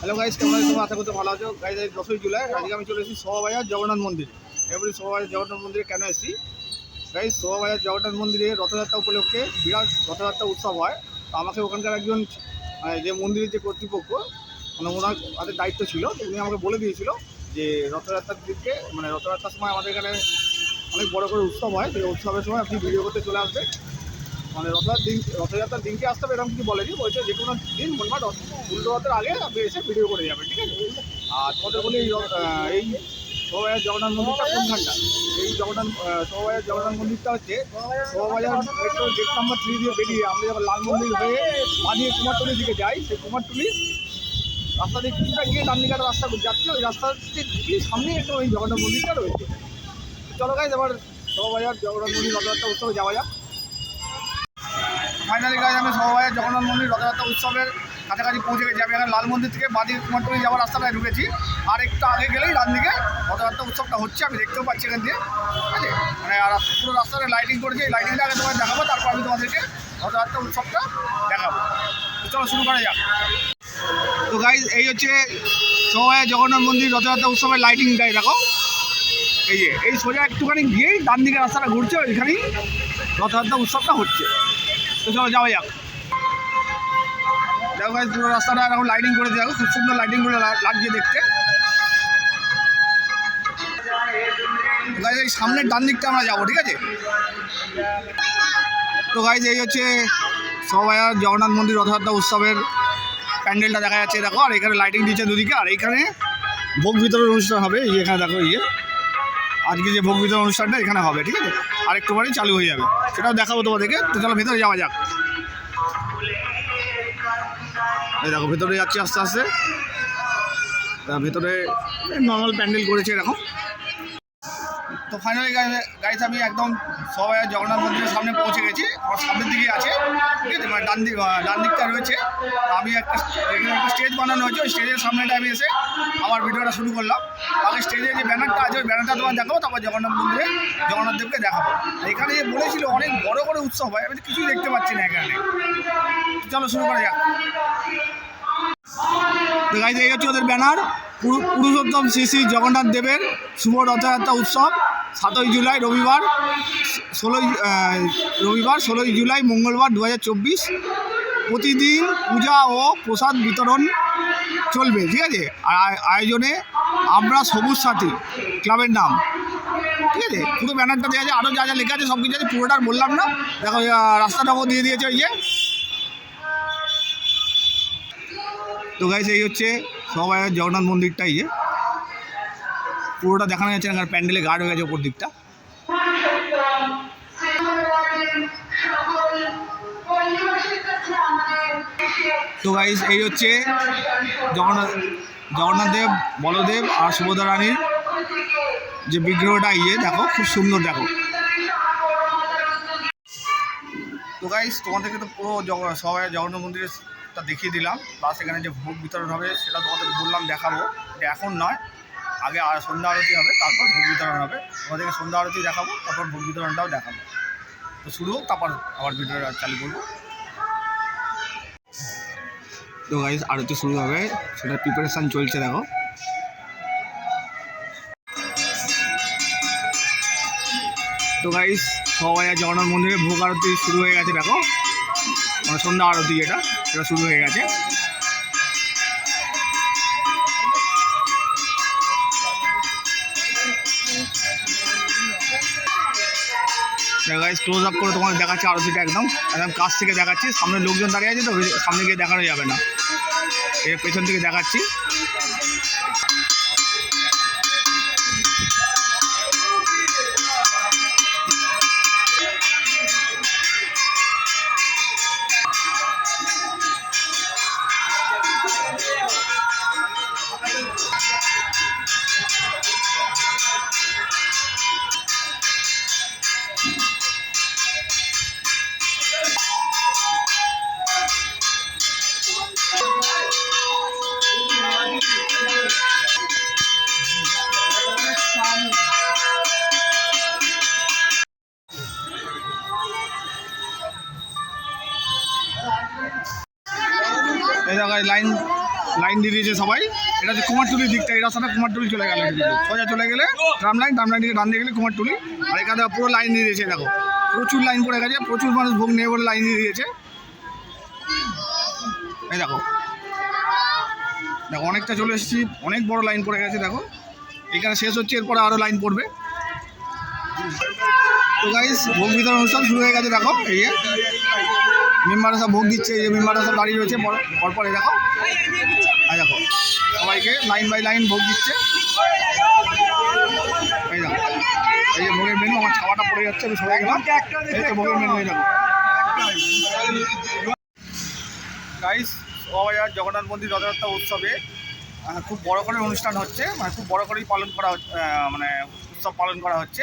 Hello guys, কেমন আছো? তোমরা আশা করতে ভালো আছো। গাইস, আজ দশই জুলাই, আজকে আমি চলে এসেছি শোভাবাজার জগন্নাথ মন্দিরে। এবারে শোভাবাজার জগন্নাথ মন্দিরে কেন এসেছি? গাইস, শোভাবাজার জগন্নাথ মন্দিরে রথযাত্রা উপলক্ষে বিরাট রথযাত্রা উৎসব হয়। তো আমাকে ওখানকার একজন মানে যে মন্দিরের যে কর্তৃপক্ষ মানে ওনার হাতে দায়িত্ব ছিল উনি আমাকে বলে দিয়েছিল যে রথযাত্রার দিকে মানে রথযাত্রার সময় আমাদের এখানে অনেক বড় করে উৎসব হয়। সেই উৎসবের সময় আপনি ভিডিও করতে চলে আসবে মানে রথযাত্রার দিন, রথযাত্রার দিনকে আসতে হবে এরকম কিছু বলেনি। বলছে যে কোনো দিন মনে হয় উল্টো রথের আগে আপনি এসে ভিডিও করে যাবেন, ঠিক আছে? আর তোমাদের বলি এই শোভাবাজার জগন্নাথ মন্দিরটা কোনখানটা? এই জগন্নাথ শোভাবাজার জগন্নাথ মন্দিরটা হচ্ছে শোভাবাজার গেট নাম্বার থ্রি দিয়ে বেরিয়ে আমরা যখন লাল মন্দির হয়ে বানিয়ে কুমারটুলির দিকে যাই, সেই কুমারটুলি রাস্তা দিয়ে কিছুটা গিয়ে ডান দিকে একটা রাস্তা যাচ্ছে, ওই রাস্তার ঠিক সামনেই একদম ওই জগন্নাথ মন্দিরটা রয়েছে। চলো গাইজ এবার শোভাবাজার জগন্নাথ মন্দির রথযাত্রা উৎসবে যাওয়া যাক। ফাইনালি গাইজ আমি শোভাবাজার জগন্নাথ মন্দির রথযাত্রা উৎসবের কাছাকাছি পৌঁছে গেছি। আমি এখানে লাল মন্দির থেকে বাদিক কুমারটুলি যাওয়ার রাস্তাটায় ঢুকেছি। আর একটু আগে গেলেই ডান দিকে রথযাত্রা উৎসবটা হচ্ছে, আমি দেখতেও পাচ্ছি এখান দিয়ে। ঠিক আছে? মানে আর পুরো রাস্তাটা লাইটিং করেছে। এই লাইটিংটা আগে তোমায় দেখাবো, তারপর আমি তোমাদেরকে রথযাত্রা উৎসবটা দেখাবো। চলো শুরু করা যাক। তো গাইজ এই হচ্ছে শোভাবাজার জগন্নাথ মন্দির রথযাত্রা উৎসবের লাইটিংটাই দেখো। এই যে, এই সোজা একটুখানি গিয়েই ডান দিকে রাস্তাটা ঘুরছে, ওইখানেই রথযাত্রা উৎসবটা হচ্ছে। তো চলো যাওয়া যাক। দেখো গাইজ পুরো রাস্তাটা এখন লাইটিং করে দেখো খুব সুন্দর লাইটিং করে লাগছে দেখতে। গাইজ এই সামনের ডান দিকটা আমরা যাব, ঠিক আছে? তো গাইজ এই হচ্ছে সবাই আর জগন্নাথ মন্দির রথযাত্রা উৎসবের প্যান্ডেলটা দেখা যাচ্ছে, দেখো। আর এখানে লাইটিং দিচ্ছে দুদিকে। আর এখানে ভোগ বিতরণ অনুষ্ঠান হবে। এই এখানে দেখো, এই যে। আজকে যে ভোগ বিতরণ অনুষ্ঠানটা এখানে হবে, ঠিক আছে? আর একটু চালু হয়ে যাবে। সেটাও দেখাবো তোমাদেরকে। তো চলো, ভেতরে যাওয়া যাক। এই দেখো, ভেতরে যাচ্ছি আস্তে আস্তে। ভেতরে নর্মাল প্যান্ডেল করেছে এরকম। তো ফাইনালি গাড়িতে আমি একদম সবাই জগন্নাথ মন্দিরের সামনে পৌঁছে গেছি। আমার সামনের দিকে আছে। ঠিক আছে? মানে ডান দিক ডান দিকটা রয়েছে আমি একটা এখানে একটা স্টেজ বানানো হয়েছে। ওই স্টেজের সামনেটা আমি এসে আমার ভিডিওটা শুরু করলাম। আগে স্টেজে যে ব্যানারটা আছে, ওই ব্যানারটা তোমার দেখাবো, তারপর জগন্নাথ মন্দিরে জগন্নাথ দেবকে দেখাবো। এখানে যে বলেছিল, অনেক বড় করে উৎসব হয়, আমি কিছুই দেখতে পাচ্ছি না এখানে। চলো শুরু করা যাক। তো গাইজ এই হচ্ছে ওদের ব্যানার। পুরু- পুরুষোত্তম শ্রী শ্রী জগন্নাথ দেবের শুভ রথযাত্রা উৎসব। সাতই জুলাই রবিবার, ষোলোই রবিবার, ষোলোই জুলাই মঙ্গলবার দু হাজার চব্বিশ। প্রতিদিন পূজা ও প্রসাদ বিতরণ চলবে, ঠিক আছে? আর আয়- আয়োজনে আমরা সবুজ সাথী ক্লাবের নাম, ঠিক আছে? পুরো ব্যানারটা দেওয়া আছে আরও যা যা লেখা আছে, সব কিছু আছে, পুরোটা বললাম না। দেখো রাস্তাটাও দিয়ে দিয়েছে ওই যে। তো গাইস এই হচ্ছে সবাই, জগন্নাথ মন্দিরটাই যে। পুরোটা দেখানো যাচ্ছে না প্যান্ডেলে গার্ড হয়ে গেছে ওপর দিকটা। তো গাইস এই হচ্ছে জগন্নাথ জগন্নাথ দেব, বলদেব আর সুভদ্রা রানীর যে বিগ্রহটা ইয়ে দেখো, খুব সুন্দর দেখো। তো গাইস তোমাদেরকে তো পুরো সবাই জগন্নাথ মন্দিরটা দেখিয়ে দিলাম প্লাস এখানে যে ভোগ বিতরণ হবে, সেটা তোমাদের বললাম, দেখাবো। এখন নয় আগে আর সন্ধ্যা আরতি হবে, তারপর ভোগ বিতরণ হবে। তোমাদেরকে সন্ধ্যা আরতি দেখাবো, তারপর ভোগ বিতরণটাও দেখাবো। তো শুরু হোক, তারপর আবার ভিডিওটা চালু করব। তো গাইস আরতি শুরু হবে। সেটা প্রিপারেশান চলছে, দেখো। তো গাইস সবাই আর জগন্নাথ মন্দিরে ভোগ আরতি শুরু হয়ে গেছে, দেখো। মানে সন্ধ্যা আরতি যেটা, সেটা শুরু হয়ে গেছে। গাইস ক্লোজ আপ করে তোমার দেখাচ্ছে আরতিটা একদম। একদম কাছ থেকে দেখাচ্ছি, সামনে লোকজন দাঁড়িয়ে আছে তো, সামনে গিয়ে দেখানো যাবে না। এর পেছন থেকে দেখাচ্ছি। লাইন লাইন দিয়ে দিয়েছে সবাই। এটা হচ্ছে কুমারটুলির দিকটা, এই রাস্তাটা কুমারটুলি চলে গেল। সোজা চলে গেলে ট্রাম লাইন ট্রাম লাইন থেকে ডান দিয়ে গেলে কুমারটুলি। আর এখানে পুরো লাইন দিয়ে দিয়েছে, দেখো। প্রচুর লাইন পড়ে গেছে, প্রচুর মানুষ ভোগ নেই বলে লাইন দিয়ে দিয়েছে। এই দেখো। দেখো, অনেকটা চলে এসেছি, অনেক বড় লাইন পড়ে গেছে, দেখো। এখানে শেষ হচ্ছে, এরপরে আরও লাইন পড়বে। তো গাইস ভোগ বিতরণ অনুষ্ঠান শুরু হয়ে গেছে, দেখো, এই মেম্বাররা সব ভোগ দিচ্ছে, এই মেম্বাররা সব দাঁড়িয়ে রয়েছে, পর- পরপর এই দেখো। এই দেখো, সবাইকে লাইন বাই লাইন ভোগ দিচ্ছে। এই দেখো, এই যে ভোগের মেনু আমার ছাওয়াটা পড়ে যাচ্ছে, আমি সবাই গেলাম ভোগের মেনু এই দেখো। গাইস শোভাবাজার জগন্নাথ মন্দির রথযাত্রা উৎসবে খুব বড় করে অনুষ্ঠান হচ্ছে মানে খুব বড় করেই পালন করা মানে উৎসব পালন করা হচ্ছে।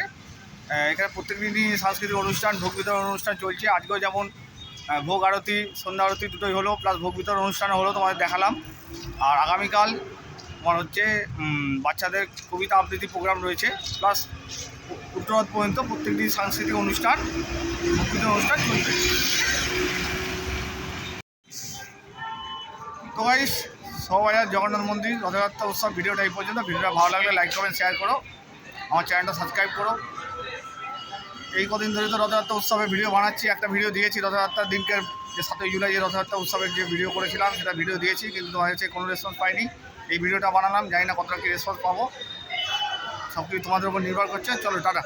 এখানে প্রত্যেক দিনই সাংস্কৃতিক অনুষ্ঠান, ভোগ বিতরণ অনুষ্ঠান চলছে। আজকেও যেমন ভোগ আরতি, সন্ধ্যা আরতি দুটোই হলো প্লাস ভোগ বিতরণ অনুষ্ঠান হলো তোমাদের দেখালাম। আর আগামীকাল তোমার হচ্ছে বাচ্চাদের কবিতা আবৃত্তি প্রোগ্রাম রয়েছে প্লাস উত্তরাত পর্যন্ত প্রত্যেক দিন সাংস্কৃতিক অনুষ্ঠান, ভোগ বিতরণ অনুষ্ঠান চলবে। তো সবাইয়ার জগন্নাথ মন্দির, রথযাত্রা উৎসব ভিডিওটা এই পর্যন্ত। ভিডিওটা ভালো লাগলে লাইক কমেন্ট শেয়ার করো। আমার চ্যানেলটা সাবস্ক্রাইব করো। এই কদিন ধরে তো রথযাত্রা উৎসবে ভিডিও বানাচ্ছি। একটা ভিডিও দিয়েছি রথযাত্রার দিনকের যে সাতই জুলাই যে রথযাত্রা উৎসবের যে ভিডিও করেছিলাম, সেটা ভিডিও দিয়েছি, কিন্তু কাছে কোনো রেসপন্স পাইনি। এই ভিডিওটা বানালাম, জানি না কতটা কি রেসপন্স পাবো। সব কিছু তোমাদের উপর নির্ভর করছে। চলো, টাটা।